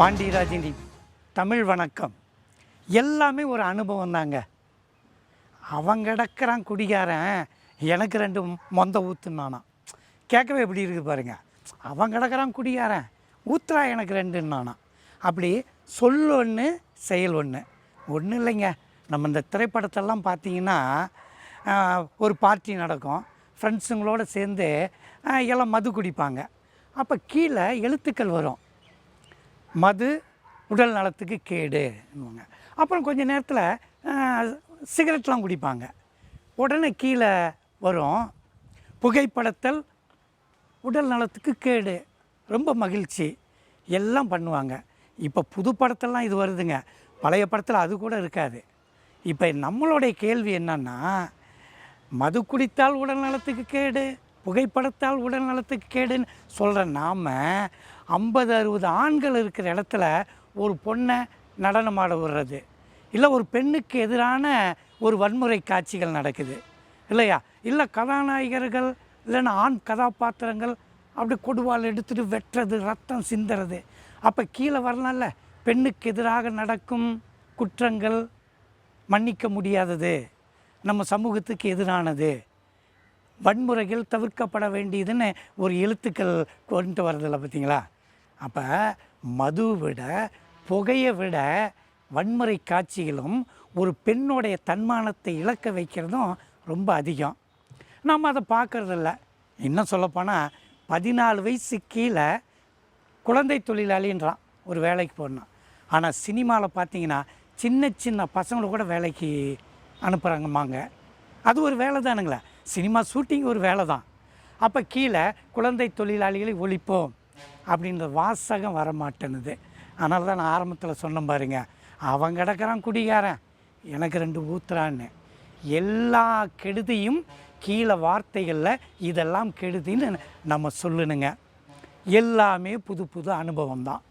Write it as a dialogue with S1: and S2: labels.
S1: பாண்டியராஜினி தமிழ் வணக்கம். எல்லாமே ஒரு அனுபவம் தாங்க. அவன் கிடக்கிறான் குடிகாரன் எனக்கு ரெண்டு மொந்த ஊத்துனானா கேட்கவே எப்படி இருக்குது பாருங்க. அவன் கிடக்கிறான் குடிகாரன் ஊத்துறா எனக்கு ரெண்டுன்னானா அப்படி சொல் ஒன்று செயல் ஒன்று ஒன்றும் இல்லைங்க. நம்ம இந்த திரைப்படத்தெல்லாம் பார்த்தீங்கன்னா ஒரு பார்ட்டி நடக்கும். ஃப்ரெண்ட்ஸுங்களோட சேர்ந்து எல்லாம் மது குடிப்பாங்க. அப்போ கீழே எழுத்துக்கள் வரும். மது உடல் நலத்துக்கு கேடுன்னுவாங்க அப்புறம் கொஞ்ச நேரத்தில் சிகரெட்லாம் குடிப்பாங்க. உடனே கீழே வரும் புகைப்படத்தல் உடல் நலத்துக்கு கேடு ரொம்ப மகிழ்ச்சி எல்லாம் பண்ணுவாங்க. இப்போ புது படத்தெல்லாம் இது வருதுங்க. பழைய படத்தில் அது கூட இருக்காது. இப்போ நம்மளுடைய கேள்வி என்னன்னா மது குடித்தால் உடல் நலத்துக்கு கேடு புகைப்படத்தால் உடல் நலத்துக்கு கேடுன்னு சொல்கிற நாம் ஐம்பது அறுபது ஆண்கள் இருக்கிற இடத்துல ஒரு பொண்ணை நடனமாட விடுறது. இல்லை ஒரு பெண்ணுக்கு எதிரான ஒரு வன்முறை காட்சிகள் நடக்குது. இல்லையா? இல்லை கதாநாயகர்கள் இல்லைன்னா ஆண் கதாபாத்திரங்கள் அப்படி கொடுவால் எடுத்துட்டு வெட்டுறது ரத்தம் சிந்துறது. அப்போ கீழே வரலாம்ல. பெண்ணுக்கு எதிராக நடக்கும் குற்றங்கள் மன்னிக்க முடியாதது. நம்ம சமூகத்துக்கு எதிரானது. வன்முறைகள் தவிர்க்கப்பட வேண்டியதுன்னு ஒரு எழுத்துக்கள் கொண்டு வரதில்லை பார்த்தீங்களா? அப்போ மது விட புகையை விட வன்முறை காட்சிகளும் ஒரு பெண்ணுடைய தன்மானத்தை இழக்க வைக்கிறதும் ரொம்ப அதிகம். நம்ம அதை பார்க்குறதில்ல. இன்னும் சொல்லப்போனால் பதினாலு வயசு கீழே குழந்தை தொழிலாளின்றான் ஒரு வேலைக்கு போடணும் ஆனால் சினிமாவில் பார்த்தீங்கன்னா சின்ன சின்ன பசங்களை கூட வேலைக்கு அனுப்புகிறாங்கம்மாங்க அது ஒரு வேலை தானுங்களே சினிமா ஷூட்டிங் ஒரு வேலை தான் அப்போ கீழே குழந்தை தொழிலாளிகளை ஒழிப்போம் அப்படின்ற வாசகம் வர மாட்டேனுது அதனால தான் நான் ஆரம்பத்தில் சொன்னேன் பாருங்க அவன் கிடக்கிறான் குடிகாரன் எனக்கு ரெண்டு ஊத்துறான்னு. எல்லா கெடுதியும் கீழே வார்த்தைகளில் இதெல்லாம் கெடுதின்னு நம்ம சொல்லணுங்க எல்லாமே புது புது அனுபவம் தான்